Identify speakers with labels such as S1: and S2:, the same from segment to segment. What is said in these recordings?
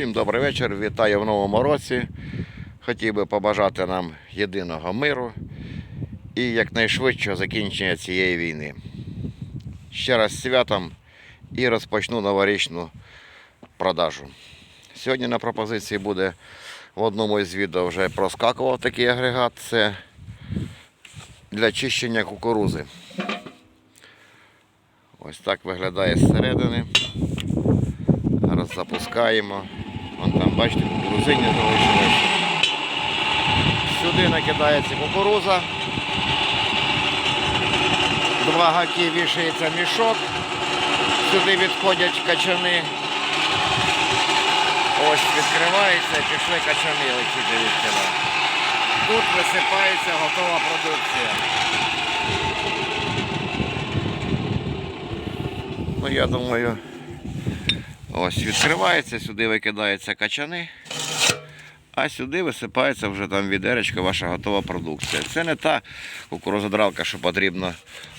S1: Всім добрий вечір. Вітаю в новому році. Хотів би побажати нам єдиного миру і якнайшвидшого закінчення цієї війни. Ще раз святом і розпочну новорічну продажу. Сьогодні на пропозиції буде в одному із відео вже проскакував такий агрегат. Це для чищення кукурузи. Ось так виглядає зсередини. Зараз запускаємо. Вон там, бачите, кукурузині залишилось. Сюди накидається кукуруза. Два гаки вішається мішок. Сюди відходять качани. Ось відкривається пішли качани летіти від тіла. Тут висипається готова продукція. Ну я думаю, ось відкривається, сюди викидаються качани, а сюди висипається вже там відеречка ваша готова продукція. Це не та кукурузодралка, що потрібно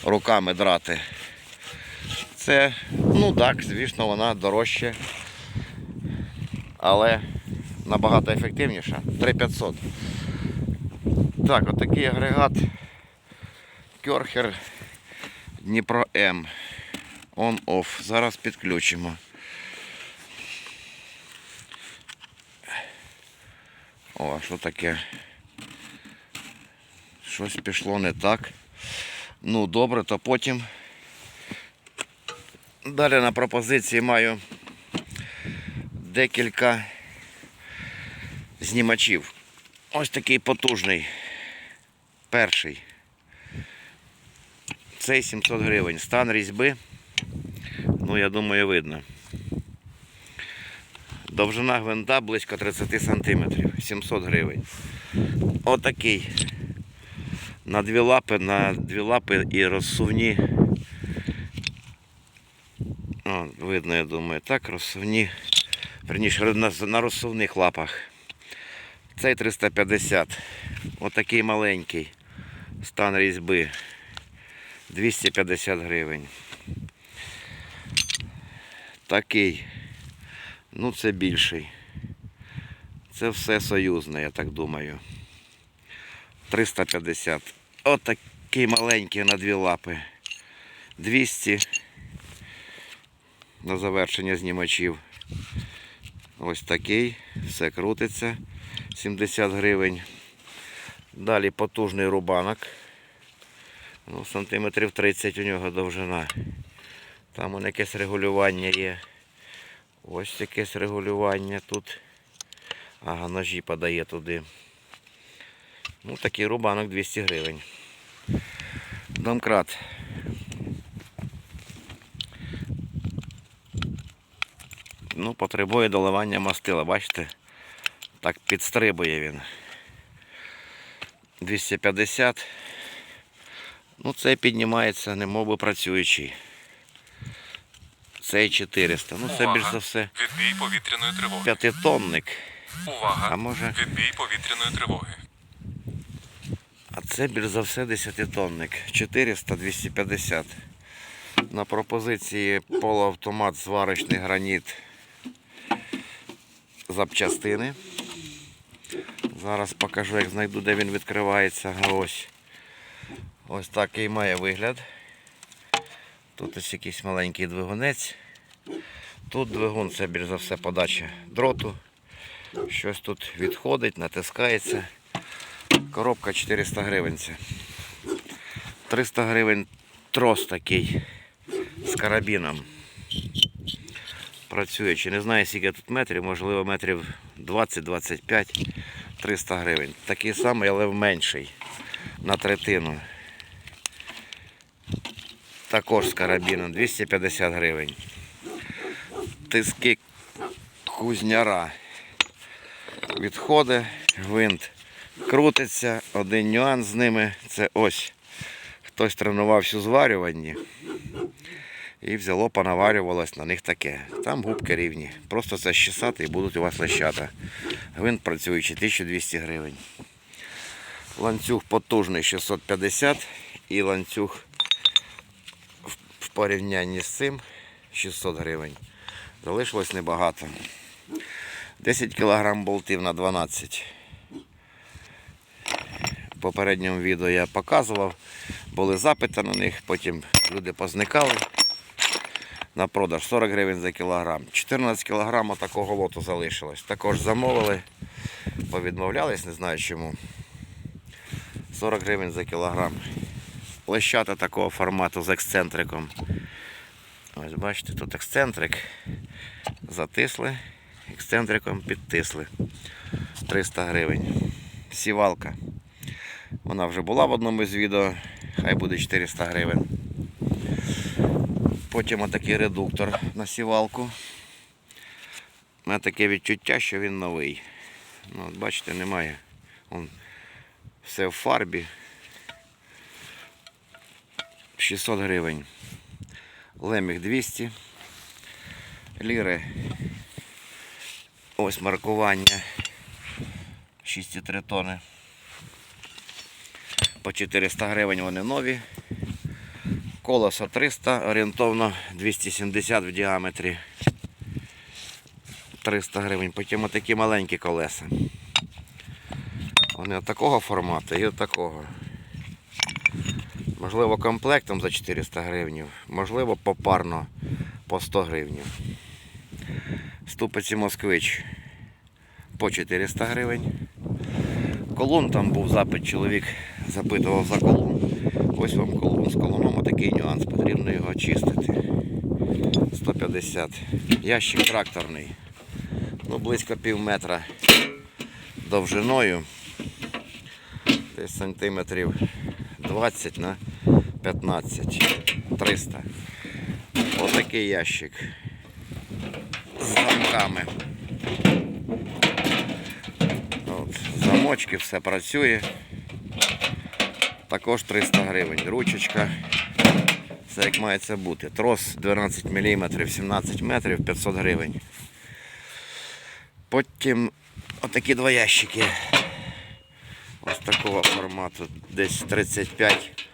S1: руками драти. Це, ну так, звісно, вона дорожча, але набагато ефективніша. 3500. Так, отакий агрегат Керхер Дніпро М. On-off. Зараз підключимо. О, що таке? Щось пішло не так. Ну, добре, то потім. Далі на пропозиції маю декілька знімачів. Ось такий потужний. Перший. Цей 700 гривень. Стан різьби. Ну, я думаю, видно. Довжина гвинта близько 30 см. 700 гривень. Отакий. На дві лапи, на дві лапи і розсувні. О, видно, я думаю, так, розсувні. Верніше, на, розсувних лапах. Цей 350. Отакий маленький. Стан різьби. 250 гривень. Такий. Ну це більший. Це все союзне, я так думаю. 350. Отакий маленький на дві лапи. 200 на завершення знімачів. Ось такий. Все крутиться. 70 гривень. Далі потужний рубанок. Ну, сантиметрів 30 у нього довжина. Там он якесь регулювання є. Ось якесь регулювання тут. Ага, ножі подає туди. Ну, такий рубанок 200 гривень. Домкрат. Ну, потребує доливання мастила, бачите? Так підстрибує він. 250. Ну, цей піднімається, немов би працюючий. Цей 400. Ну, це більш за все
S2: Відбій повітряної тривоги.
S1: п'ятитонник.
S2: Увага!
S1: А може-
S2: Відбій повітряної тривоги.
S1: А це більш за все 10-тонник. 400-250. На пропозиції полуавтомат зварочний граніт запчастини. Зараз покажу, як знайду, де він відкривається. Ось. Ось такий має вигляд. Тут ось якийсь маленький двигунець. Тут двигун це більш за все подача дроту. Щось тут відходить, натискається. Коробка 400 гривень. це. 300 гривень трос такий з карабіном. Працюючи. Не знаю, скільки тут метрів, можливо, метрів 20-25, 300 гривень. Такий самий, але менший. На третину. Також з карабіном 250 гривень. Тиски кузняра. Відходи, гвинт крутиться. Один нюанс з ними це ось. Хтось тренувався у зварюванні і взяло, понаварювалось на них таке. Там губки рівні. Просто це і будуть у вас лещата. Гвинт працюючий 1200 гривень. Ланцюг потужний 650 і ланцюг в порівнянні з цим 600 гривень. Залишилось небагато. 10 кг болтів на 12. В попередньому відео я показував, були запити на них, потім люди позникали. На продаж 40 гривень за кілограм. 14 кг такого лоту залишилось. Також замовили, повідмовлялись, не знаю чому. 40 гривень за кілограм. Лещата такого формату з ексцентриком. Ось бачите, тут ексцентрик. Затисли, ексцентриком підтисли. 300 гривень. Сівалка. Вона вже була в одному із відео, хай буде 400 гривень. Потім отакий редуктор на сівалку. У мене таке відчуття, що він новий. Ну, от бачите, немає. Он все в фарбі. 600 гривень. Леміх 200. Ліри. Ось маркування. 6,3 тони. По 400 гривень вони нові. Колесо 300, орієнтовно 270 в діаметрі. 300 гривень. Потім отакі маленькі колеса. Вони от такого формату і от такого. Можливо, комплектом за 400 гривень, можливо, попарно по 100 гривень. Ступиці москвич по 400 гривень. Колун там був запит, чоловік запитував за колун. Ось вам колун з колуном такий нюанс, потрібно його чистити. 150. Ящик тракторний. Ну, близько пів метра довжиною. Десь сантиметрів 20 на 15. 300. Отакий ящик. З замками. От, замочки, все працює. Також 300 гривень. Ручечка. Все як має це бути. Трос 12 мм, 17 метрів, 500 гривень. Потім отакі два ящики. Ось такого формату. Десь 35,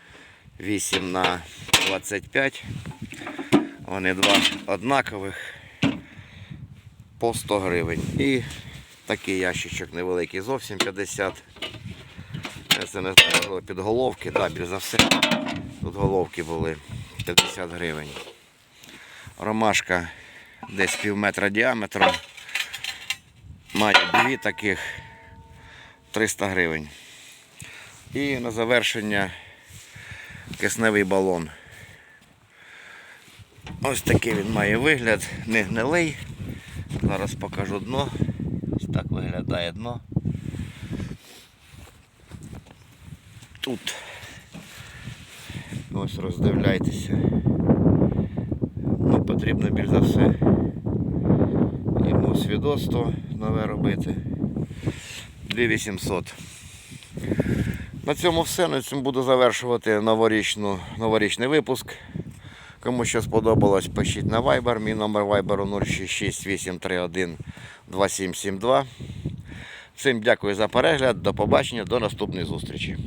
S1: 8 на 25. Вони два однакових по 100 гривень. І такий ящичок невеликий, зовсім 50. Це не знаю, підголовки, да, більш за все. Тут головки були 50 гривень. Ромашка десь пів метра діаметром. Має дві таких 300 гривень. І на завершення кисневий балон. Ось такий він має вигляд, не гнилий. Зараз покажу дно. Ось так виглядає дно. Тут. Ось роздивляйтеся. Ну, потрібно більш за все йому свідоцтво нове робити. 2800. На цьому все. На цьому буду завершувати новорічну, новорічний випуск. Кому що сподобалось, пишіть на Viber. Мій номер Viber 066831 2772. Всім дякую за перегляд. До побачення, до наступної зустрічі.